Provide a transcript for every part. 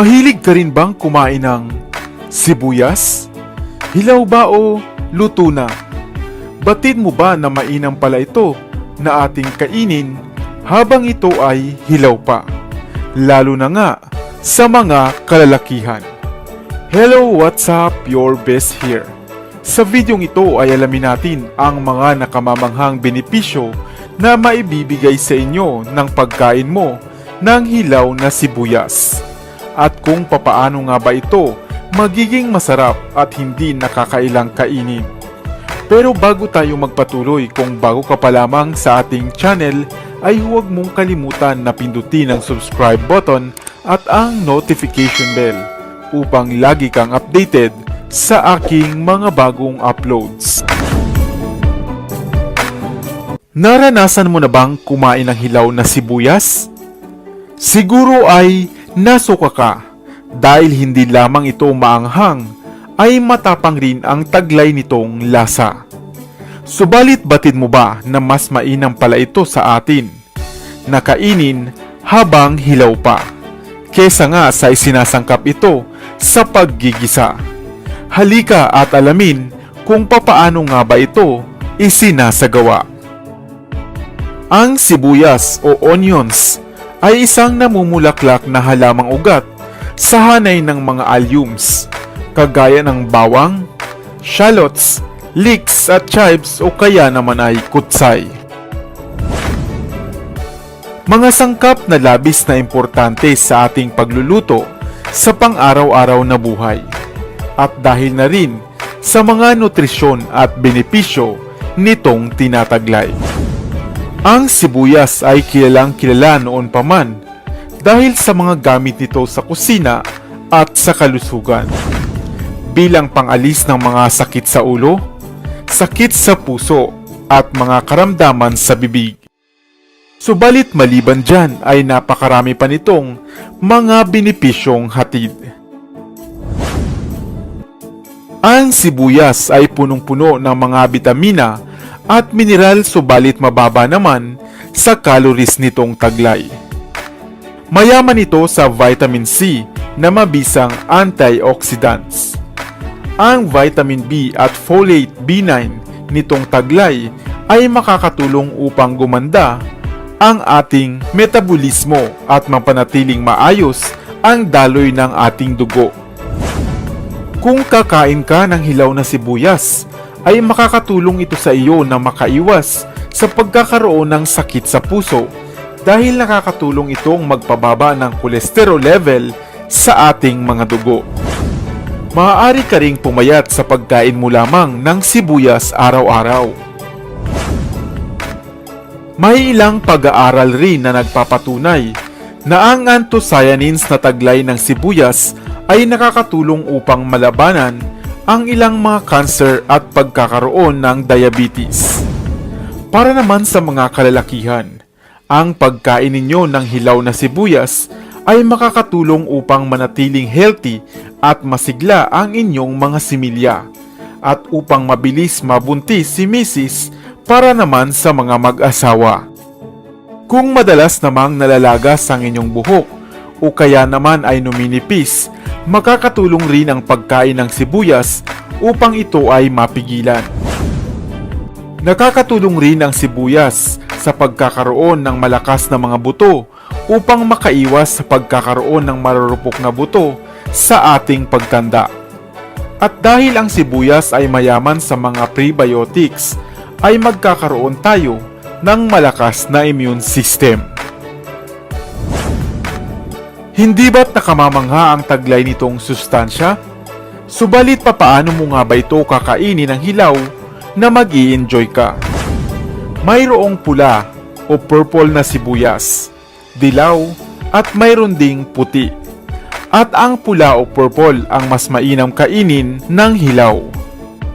Mahilig ka rin bang kumain ng sibuyas? Hilaw ba o luto na? Batid mo ba na mainam pala ito na ating kainin habang ito ay hilaw pa? Lalo na nga sa mga kalalakihan. Hello, what's up? Your best here. Sa videong ito ay alamin natin ang mga nakamamanghang benepisyo na maibibigay sa inyo ng pagkain mo ng hilaw na sibuyas. At kung papaano nga ba ito magiging masarap at hindi nakakailang kainin. Pero bago tayo magpatuloy, kung bago ka pa lamang sa ating channel, ay huwag mong kalimutan na pindutin ang subscribe button at ang notification bell upang lagi kang updated sa aking mga bagong uploads. Naranasan mo na bang kumain ng hilaw na sibuyas? Siguro ay nasuka ka dahil hindi lamang ito maanghang ay matapang rin ang taglay nitong lasa. Subalit batid mo ba na mas mainam pala ito sa atin? Nakainin habang hilaw pa. Kesa nga sa isinasangkap ito sa paggigisa. Halika at alamin kung papaano nga ba ito isinasagawa. Ang sibuyas o onions ay isang namumulaklak na halamang ugat sa hanay ng mga alliums, kagaya ng bawang, shallots, leeks at chives o kaya naman ay kutsay. Mga sangkap na labis na importante sa ating pagluluto sa pang-araw-araw na buhay. At dahil na rin sa mga nutrisyon at benepisyo nitong tinataglay. Ang sibuyas ay kilalang kilala noon pa man dahil sa mga gamit nito sa kusina at sa kalusugan. Bilang pangalis ng mga sakit sa ulo, sakit sa puso at mga karamdaman sa bibig. Subalit maliban dyan ay napakarami pa nitong mga benepisyong hatid. Ang sibuyas ay punong-puno ng mga bitamina at mineral subalit mababa naman sa calories nitong taglay. Mayaman ito sa vitamin C na mabisang antioxidants. Ang vitamin B at folate B9 nitong taglay ay makakatulong upang gumanda ang ating metabolismo at mapanatiling maayos ang daloy ng ating dugo. Kung kakain ka ng hilaw na sibuyas, ay makakatulong ito sa iyo na makaiwas sa pagkakaroon ng sakit sa puso dahil nakakatulong itong magpababa ng kolesterol level sa ating mga dugo. Maaari ka ring pumayat sa pagkain mo lamang ng sibuyas araw-araw. May ilang pag-aaral rin na nagpapatunay na ang anthocyanins na taglay ng sibuyas ay nakakatulong upang malabanan ang ilang mga cancer at pagkakaroon ng diabetes. Para naman sa mga kalalakihan, ang pagkain ninyo ng hilaw na sibuyas ay makakatulong upang manatiling healthy at masigla ang inyong mga similya at upang mabilis mabuntis si Mrs. para naman sa mga mag-asawa. Kung madalas namang nalalagas ang inyong buhok o kaya naman ay numinipis, makakatulong rin ang pagkain ng sibuyas upang ito ay mapigilan. Nakakatulong rin ang sibuyas sa pagkakaroon ng malakas na mga buto upang makaiwas sa pagkakaroon ng marurupok na buto sa ating pagtanda. At dahil ang sibuyas ay mayaman sa mga prebiotics, ay magkakaroon tayo ng malakas na immune system. Hindi ba't nakamamangha ang taglay nitong sustansya? Subalit papaano mo nga ba ito kakainin ng hilaw na mag enjoy ka? Mayroong pula o purple na sibuyas, dilaw at mayroon ding puti. At ang pula o purple ang mas mainam kainin ng hilaw.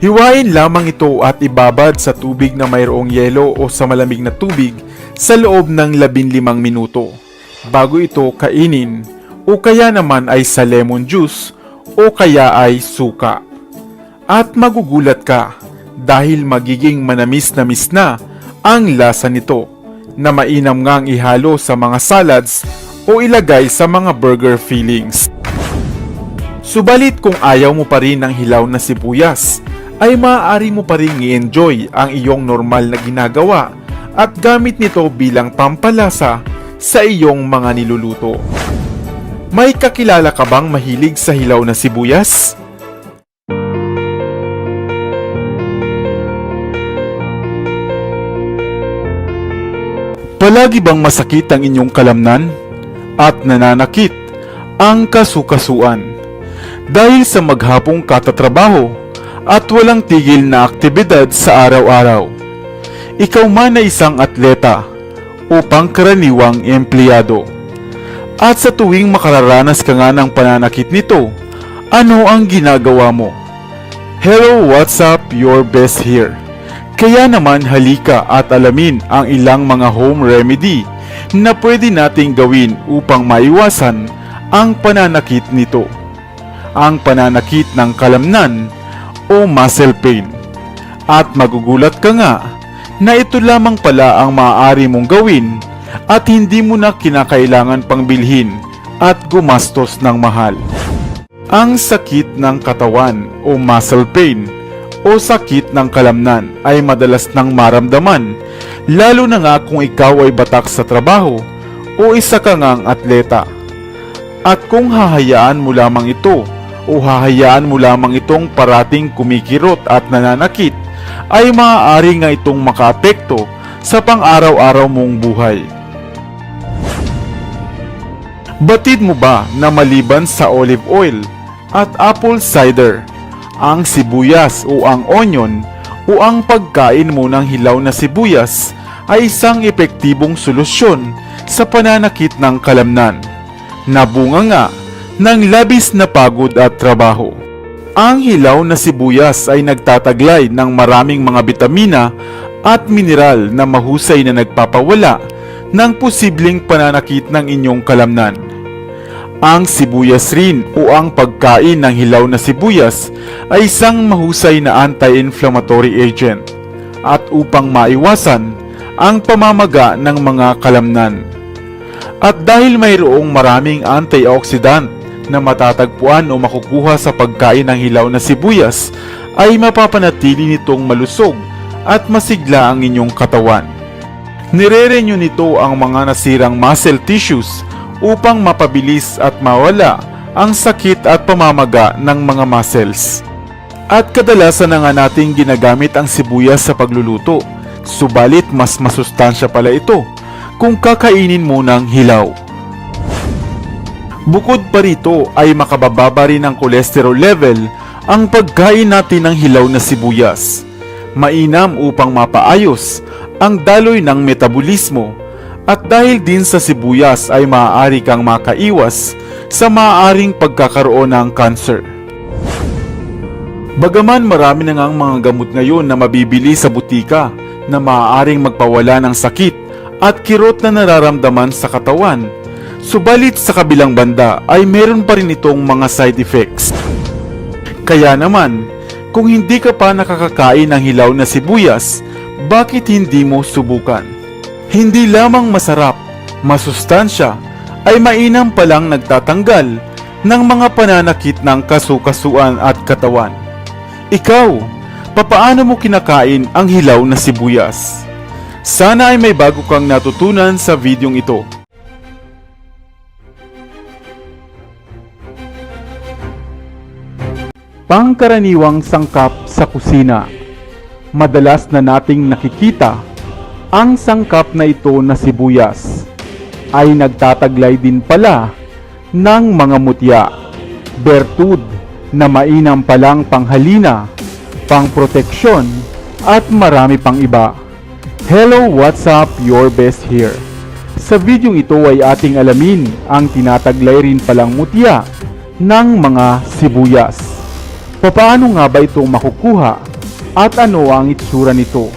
Hiwain lamang ito at ibabad sa tubig na mayroong yelo o sa malamig na tubig sa loob ng 15 minuto bago ito kainin o kaya naman ay sa lemon juice o kaya ay suka. At magugulat ka dahil magiging manamis-namis na ang lasa nito na mainam ngang ihalo sa mga salads o ilagay sa mga burger fillings. Subalit kung ayaw mo pa rin ng hilaw na sibuyas, ay maaari mo pa rin i-enjoy ang iyong normal na ginagawa at gamit nito bilang pampalasa sa iyong mga niluluto. May kakilala ka bang mahilig sa hilaw na sibuyas? Palagi bang masakit ang inyong kalamnan at nananakit ang kasukasuan dahil sa maghapong katatrabaho at walang tigil na aktibidad sa araw-araw? Ikaw man ay isang atleta o pangkaraniwang empleyado. At sa tuwing makararanas ka nga ng pananakit nito, ano ang ginagawa mo? Hello, what's up? Your best here. Kaya naman halika at alamin ang ilang mga home remedy na pwede nating gawin upang maiwasan ang pananakit nito. Ang pananakit ng kalamnan o muscle pain. At magugulat ka nga na ito lamang pala ang maaari mong gawin at hindi mo na kinakailangan pang bilhin at gumastos ng mahal. Ang sakit ng katawan o muscle pain o sakit ng kalamnan ay madalas nang maramdaman lalo na nga kung ikaw ay batak sa trabaho o isa ka ngang atleta. At kung hahayaan mo lamang ito o hahayaan mo lamang itong parating kumikirot at nananakit ay maaari nga itong makaapekto sa pang-araw-araw mong buhay. Batid mo ba na maliban sa olive oil at apple cider, ang sibuyas o ang onion o ang pagkain mo ng hilaw na sibuyas ay isang epektibong solusyon sa pananakit ng kalamnan na bunga nga ng labis na pagod at trabaho. Ang hilaw na sibuyas ay nagtataglay ng maraming mga bitamina at mineral na mahusay na nagpapawala ng posibleng pananakit ng inyong kalamnan. Ang sibuyas rin o ang pagkain ng hilaw na sibuyas ay isang mahusay na anti-inflammatory agent at upang maiwasan ang pamamaga ng mga kalamnan. At dahil mayroong maraming antioxidant na matatagpuan o makukuha sa pagkain ng hilaw na sibuyas, ay mapapanatili nitong malusog at masigla ang inyong katawan. Nire-renew nito ang mga nasirang muscle tissues upang mapabilis at mawala ang sakit at pamamaga ng mga muscles. At kadalasan na nga nating ginagamit ang sibuyas sa pagluluto, subalit mas masustansya pala ito kung kakainin mo ng hilaw. Bukod pa rito ay makabababa rin ang cholesterol level ang pagkain natin ng hilaw na sibuyas. Mainam upang mapaayos ang daloy ng metabolismo at dahil din sa sibuyas ay maaari kang makaiwas sa maaaring pagkakaroon ng cancer. Bagaman marami na ngang mga gamot ngayon na mabibili sa butika na maaaring magpawala ng sakit at kirot na nararamdaman sa katawan, subalit sa kabilang banda ay meron pa rin itong mga side effects. Kaya naman, kung hindi ka pa nakakakain ng hilaw na sibuyas, bakit hindi mo subukan? Hindi lamang masarap, masustansya, ay mainam palang nagtatanggal ng mga pananakit ng kasukasuan at katawan. Ikaw, papaano mo kinakain ang hilaw na sibuyas? Sana ay may bago kang natutunan sa videong ito. Pangkaraniwang sangkap sa kusina. Madalas na nating nakikita ang sangkap na ito na sibuyas ay nagtataglay din pala ng mga mutya, bertud na mainam palang panghalina, pangproteksyon at marami pang iba. Hello, what's up? Your best here. Sa videong ito ay ating alamin ang tinataglay rin palang mutya ng mga sibuyas. Papaano nga ba ito makukuha at ano ang itsura nito?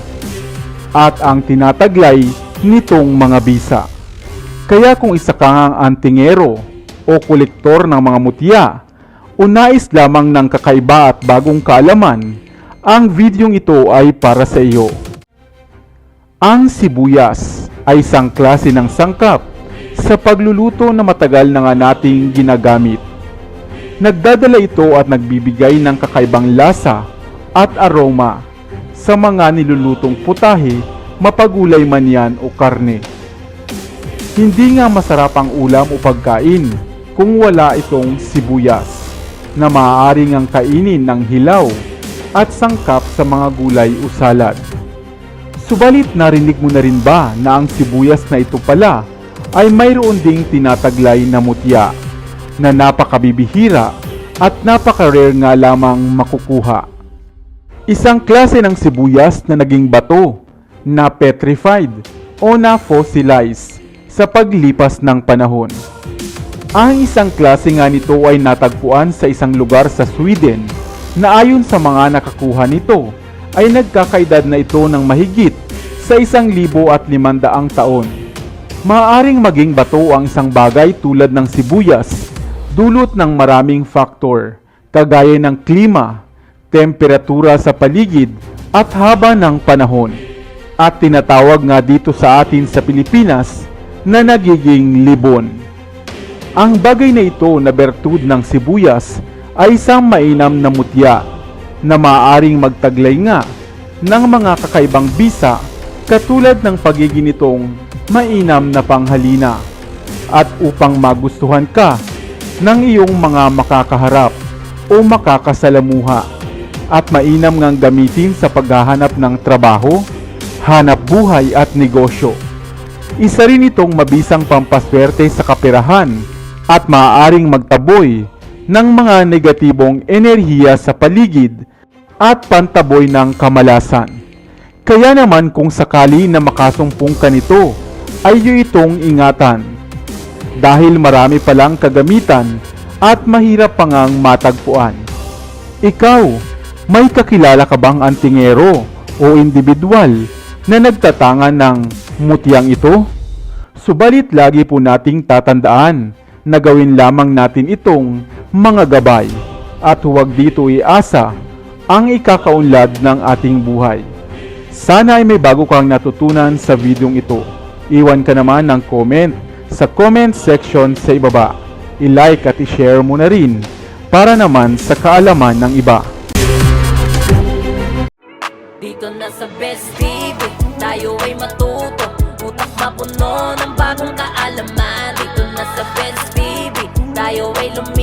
At ang tinataglay nitong mga bisa. Kaya kung isa ka ngang antingero o kolektor ng mga mutya o lamang ng kakaiba at bagong kaalaman, ang videong ito ay para sa iyo. Ang sibuyas ay isang klase ng sangkap sa pagluluto na matagal na nga nating ginagamit. Nagdadala ito at nagbibigay ng kakaibang lasa at aroma sa mga nilulutong putahe, mapagulay man yan o karne. Hindi nga masarap ang ulam o pagkain kung wala itong sibuyas na maaaring ang kainin ng hilaw at sangkap sa mga gulay o salad. Subalit narinig mo na rin ba na ang sibuyas na ito pala ay mayroon ding tinataglay na mutya na napakabibihira at napaka-rare nga lamang makukuha. Isang klase ng sibuyas na naging bato, na petrified o na fossilized sa paglipas ng panahon. Ang isang klase nga nito ay natagpuan sa isang lugar sa Sweden na ayon sa mga nakakuha nito ay nagkakaedad na ito ng mahigit sa isang libo at limandaang taon. Maaaring maging bato ang isang bagay tulad ng sibuyas, dulot ng maraming faktor, kagaya ng klima, temperatura sa paligid at haba ng panahon. At tinatawag nga dito sa atin sa Pilipinas na nagiging libon. Ang bagay na ito na bertud ng sibuyas ay isang mainam na mutya na maaaring magtaglay nga ng mga kakaibang bisa katulad ng pagiging nitong mainam na panghalina at upang magustuhan ka ng iyong mga makakaharap o makakasalamuha at mainam ngang gamitin sa paghahanap ng trabaho, hanap buhay at negosyo. Isa rin itong mabisang pampaswerte sa kapirahan at maaaring magtaboy ng mga negatibong enerhiya sa paligid at pantaboy ng kamalasan. Kaya naman kung sakali na makasumpong ka nito, ay iyo itong ingatan. Dahil marami palang kagamitan at mahirap pa ngang matagpuan. Ikaw, may kakilala ka bang antingero o individual na nagtatangan ng mutyang ito? Subalit lagi po nating tatandaan na gawin lamang natin itong mga gabay at huwag dito iasa ang ikakaunlad ng ating buhay. Sana ay may bago kang natutunan sa videong ito. Iwan ka naman ng comment sa comment section sa ibaba. I-like at i-share mo na rin para naman sa kaalaman ng iba. Dito na sa Best TV Tayo ay matuto Utak mapuno ng bagong kaalaman Dito na sa Best TV Tayo ay lumibot